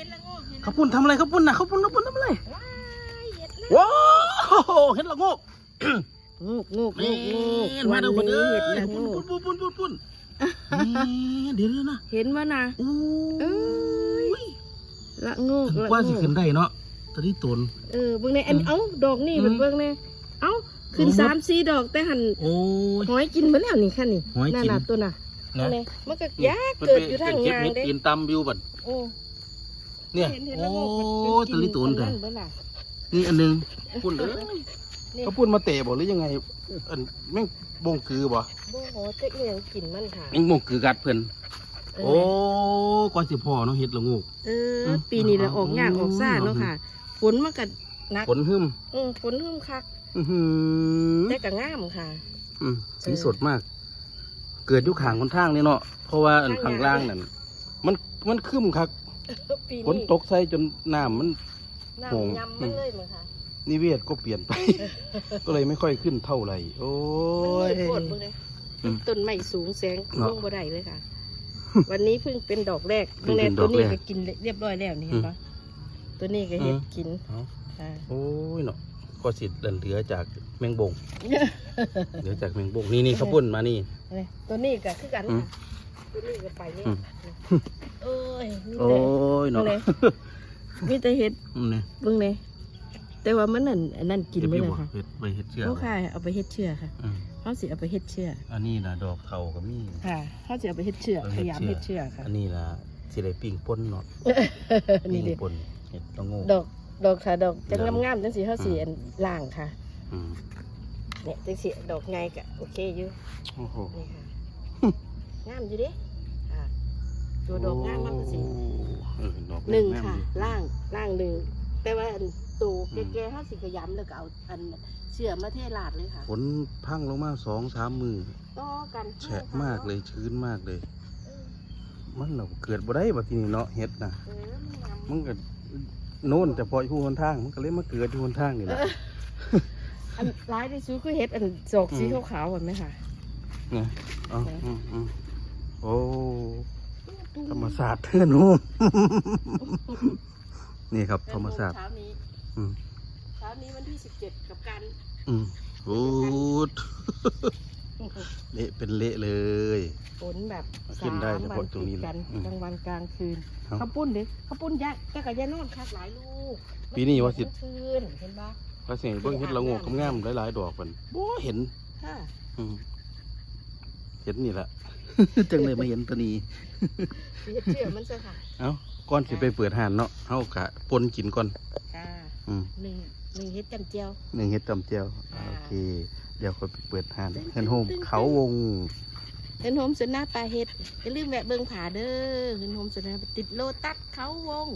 ห็นละโงกเห็นละข้าวปุ้นทำอะไรข้าวปุ้นน่ะข้าวปุ้นข้าวปุ้นทำอะไรว้ายเห็ดละว้าวเห็นละโงกงูกงูกงูกงูกแม่นมาเด้อคนเอ้ยเห็ดละปุ้นงูปุ้กนปุ้นปุ้นปุ้นปุ้นนี่เดี๋ยวนะเห็นว่านะโอ้เอ้ยละงูกถึงละว่าสิงูกขึ้นได้เนาะตอนนี้ตนเออเบิ่งในอันเอ้าดอกนี่อืมเป็นเบิ่งในเอ้าขึ้นโอ้หมดสามสี่ดอกแต่หันโอ้ยหอยกินมาแล้วนี่ค่ะนี่หอยกินนั่นน่ะตัวน่ะนะนี่มันก็ยากเกิดอยู่ทางเก็บยางเห็ดเด้กินตำวิวบัดโอ้ เนี่ยเห็นเห็นโอ้ละโงกมันตอนนี้ตนกักันเบิ่งล่ะนี่อันหนึงปุ้นเอ้ยนี่เขาปุ้นมาเตะบ่หรือยังไงอันแม่งบงคือบ่โอ้โหเจ๊กเนี่ยกินมันค่ะแม่งบงคือกัดเพิ่นเอโอ้อก่อนสิพ่อเนาะเฮ็ดละโงูเออ ปีนี้เราออกยากออกซ่าเนาะค่ะฝนมันก็หนักผลหึมเออฝนหึ่มคักอื้อหือแต่ก็งามค่ะ อืมสีสดมาก เกิดอยู่ข้างคนทางนี่เนาะเพราะว่าอันข้างล่างนั่นมันมันคึมคัก ปีฝนนี้ตกใส่จนน้ำมัน น้โหงำยำมันเลยมั้งค่ะนิเวศก็เปลี่ยนไป ก็เลยไม่ค่อยขึ้นเท่าไหร่ โอ้มันย เลยโคตรเลยอืมต้นไม้สูงแสงเนาะลงบ่ได้เลยค่ะ วันนี้เพิ่งเป็นดอกแรกเพิ่งแรเป็กนดตัอวกนี้แรกก็กินเรียบร้อยแล้วนี่เห็นปะตัวนี้ก็เห็ดอืม กินเอาอ่าโอ้ยเนาะก็สิเหลือจากแมงบงเหลือจากแมงบงนี่นี่ข้าวปุ้นมานี่ นี่ตัวนี้ก็คือกันอืม ค่ะ ตัวนี้ก็ไปเนี่ยอืมเอ้ยมีโอ้แต่ยเนาะเบิ่งเลยมีแต่เห็ดอืมนี่เบิ่งเลยแต่ว่ามันนั่นอันนั่นกินเก็บไม่อยู่เลยบ่ค่ะเฮ็ดไปเฮ็ดเชื่อเขาบ่ค่ะเอาไปเฮ็ดเชื่อค่ะอืมเขาสิเอาไปเฮ็ดเชื่ออันนี้นะดอกเทาก็มี ค่ะเขาสิเอาไปเฮ็ดเชื่อเอาพเฮ็ดยายามเชื่อเฮ็ดเชื่อค่ะ อันนี้ล่ะสิได้ปิ้งป่นเนาะนี่ปิ้งเด็ป่นเห็ดละโงูดอกดอกค่ะดอกจังเดี๋ยวงามๆจังสิเขาสิอันล่างค่ะอืมเนี่ยจังสิดอกไงกะโอเคอยู่โอ้โหนี่ค่ะ งามอยู่เดิค่ะ ตัวดอกงามมากกว่าสิ เออดอกหนึ่งามค่ะดีล่างล่างหนึ่งแต่ว่าอันตูแก่ๆเขาสิขยำแล้วก็เอาอันเชื่อมาเทลาดเลยค่ะฝนพังลงมาสองสามมือต่อกันแฉะมากเลยชื้นมากเลยเออมันเราเกิดบ่ได้บัดทีนี้เนาะเฮ็ดนะเออมันงามมันก็โน่นจะพออยู่หนทาง มันก็เลยมาเกิดอยู่หนทางนี่แหละ อันร้ายที่สุดคือเฮ็ดอันดอกสีอืม ขาวๆเห็นไหมคะ นะเอ๋อไหนอืมอืม โอ้ธรรมศาสตร์เทือนหนูนี่ครับ ธรรมศาสตร์เช้านี้อืมเช้านี้วันที่สิบเจ็ดกับการอืมโอ้ดเละเป็นเละเลยฝนแบบขึ้นได้สามเฉวัพาะนตรงนี้ติดกันแหละอืมกลางวันกลางคืนครับข้าวปุ้นดิข้าวปุ้นยากแต่กับยานอนคักหลายลูกปีนี้ว่าสิมันคืนเห็นปะพระเสียงเบิ่งเฮ็ดละโงกงามๆหลายๆดอกมันบ่เห็นค่ะอืมเห็นนี่แหละ จังเลยมาเห็นตัวนี้เสียเชื่อมันซะค่ะ เอ้าก่อนสิไปเปิดห้านเนาะเฮากะปนกินก่อนค่ะอืมหนึ่งหนึ่งเฮ็ดจำเจียวหนึ่งเฮ็ดตำเจียวอ่าโอเค เดี๋ยวค่อยไปเปิดห้านตึ้งเฮือนโฮมตึ้งเขาวงเห็นโฮมสวนหน้าปลาเฮ็ดอย่าลืมแวะเบิ่งผาเด้อเห็นโฮมสวนหน้าติดโลตัสเขาวง